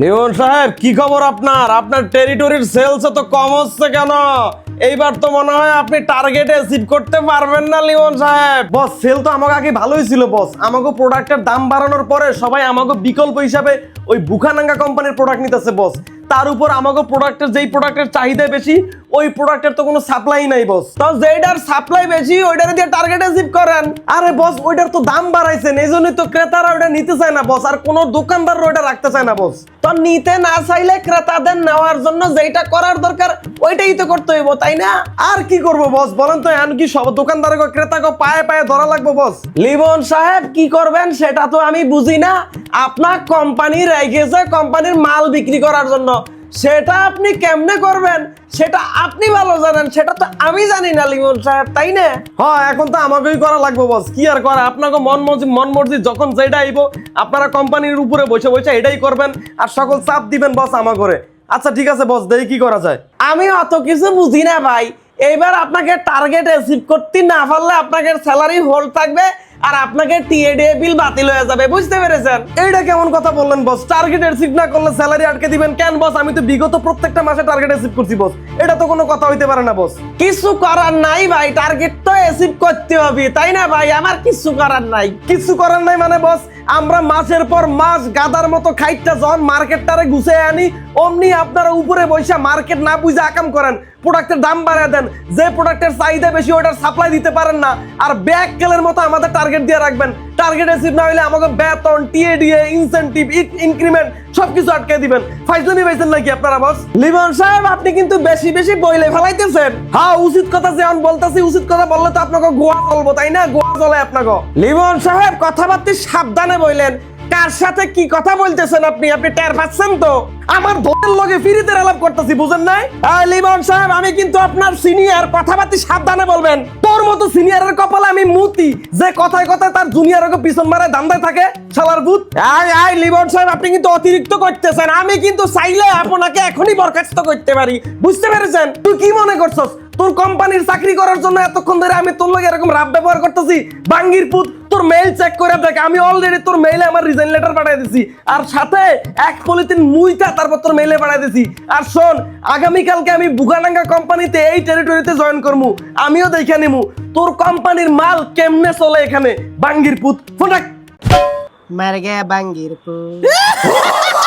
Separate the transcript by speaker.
Speaker 1: নিয়ন সাহেব, কি খবর আপনার? আপনার টেরিটরির সেলস তো কম হচ্ছে কেন? এইবার তো মনে হয় আপনি টার্গেটে অ্যাচিভ করতে পারবেন না লিওন সাহেব। বস সেল তো আমাকে আগে ভালোই ছিল বস আমাকে প্রোডাক্টের দাম বাড়ানোর পরে সবাই আমাকে বিকল্প হিসাবে ওই বুখানাঙ্গা কোম্পানির প্রোডাক্ট নিতেছে বস তার উপর আমাকে প্রোডাক্টের যেই প্রোডাক্টের চাহিদা বেশি, ওই প্রোডাক্টের তো কোনো সাপ্লাই নাই বস তো যেইটার সাপ্লাই বেশি, ওইটার দিয়ে টার্গেট অ্যাচিভ করেন। আরে বস ওইটার তো দাম বাড়াইছেন এই জন্যই তো ক্রেতারা ওইটা নিতে চায় না বস আর কোনো দোকানদার ওইটা রাখতে চায় না বস তো নিতে না চাইলে ক্রেতাদের নেওয়ার জন্য যেটা করার দরকার ওইটাই তো করতে হইব তাই না? আর কি করব বস? বলেন তো এখন কি সব দোকানদার ক্রেতাকে পায়ে পায়ে ধরা লাগবো বস? লিবন সাহেব কি করবেন সেটা তো আমি বুঝি না। আপনার কোম্পানি রেখেছে কোম্পানির মাল বিক্রি করার জন্য সেটা আপনি কেমনে করবেন? সেটা আপনি ভালো জানেন সেটা তো আমি জানি না লিমন সাহেব তাই না? হ্যাঁ এখন তো আমাকেই করা লাগবে বস কি আর করা? আপনাকে মন মর্জি মন মর্জি যখন যেটা আইব আপনারা কোম্পানির উপরে বসে বসে এটাই করবেন আর সকল চাপ দিবেন বস আমার করে আচ্ছা ঠিক আছে বস দেখি কি করা যায়। আমি অত কিছু বুঝি না ভাই। এইবার আপনাকে টার্গেট অ্যাচিভ করতে না পারলে আপনাকে স্যালারি হোল্ড থাকবে আর আপনাকে টিএডিএ বিল বাতিল হয়ে যাবে, বুঝতে পেরেছেন? এইটা কেমন কথা বললেন বস টার্গেট অ্যাচিভ না করলে স্যালারি আটকে দিবেন কেন বস আমি তো বিগত প্রত্যেকটা মাসে টার্গেট অ্যাচিভ করছি বস এটা তো কোনো কথা হইতে পারে না বস কিছু করার নাই, ভাই টার্গেট তো অ্যাচিভ করতে হবে, তাই না, ভাই? আমার কিছু করার নাই। কিছু করার নাই মানে বস আমরা মাছের পর মাছ গাদার মতো খাইটটা যখন মার্কেটটারে গুছে আনি, অমনি আপনারা উপরে বসে মার্কেট না বুঝে আকাম করেন। প্রোডাক্টের দাম বাড়িয়ে দেন। যে প্রোডাক্টের চাহিদা বেশি, ওটার সাপ্লাই দিতে পারেন না। আর ব্যাক কেলের মতো আমাদের টার্গেট দিয়ে রাখবেন। টার্গেট অ্যাচিভ না হলে আমাকে বেতন টিএডিএ ইনসেন্টিভ ইনক্রিমেন্ট সবকিছু আটকে দিবেন। ফাইজলামি পাইছেন নাকি আপনারা বস লিমন সাহেব, আপনি কিন্তু বেশি বেশি বইলে ফেলাইতেছেন। হ্যাঁ উচিত কথা যেমন বলতেছি, উচিত কথা বললে তো আপনাকে গোয়া চলবো তাই না? গোয়া চলে আপনাকে। লিমন সাহেব, কথাবার্তা সাবধানে বললেন কার সাথে কি কথা বলতেছেন আপনি? আপনি টের পাচ্ছেন তো? আমার দলের লগে ফিরিতে আলাপ করতেছি, বুঝেন নাই? লিমন সাহেব, আমি কিন্তু আপনার সিনিয়র কথাবার্তা সাবধানে বলবেন। তোর মতো সিনিয়রের কপালে আমি মুতি, যে কথায় কথায় তার জুনিয়রকে পিছন মারায় দান্দায় থাকে, শালার ভূত। আয় আয়, লিমন সাহেব, আপনি কিন্তু অতিরিক্ত করতেছেন। আমি কিন্তু চাইলে আপনাকে এখনই বরখাস্ত করতে পারি। বুঝতে পেরেছেন? তুই কি মনে করছস? তোর কোম্পানির চাকরি করার জন্য এতক্ষণ ধরে আমি তোর লগে এরকম রাব ব্যবহার করতেছি? বাঙ্গির পুত তোর মেইল চেক করে দেখ আমি অলরেডি তোর মেইলে আমার রিজাইন লেটার পাঠিয়ে দিছি। আর সাথে এক পলিথিন মুইটা তারপর তোর মেইলে পাঠিয়ে দিছি। আর শোন আগামীকালকে আমি বুগানাঙ্গা কোম্পানিতে এই টেরিটরিতে জয়েন করব আমিও দেখে নিমু তোর কোম্পানির মাল কেমনে চলে এখানে? বাঙ্গির পুত
Speaker 2: ফোটাক মার বাঙ্গির পুত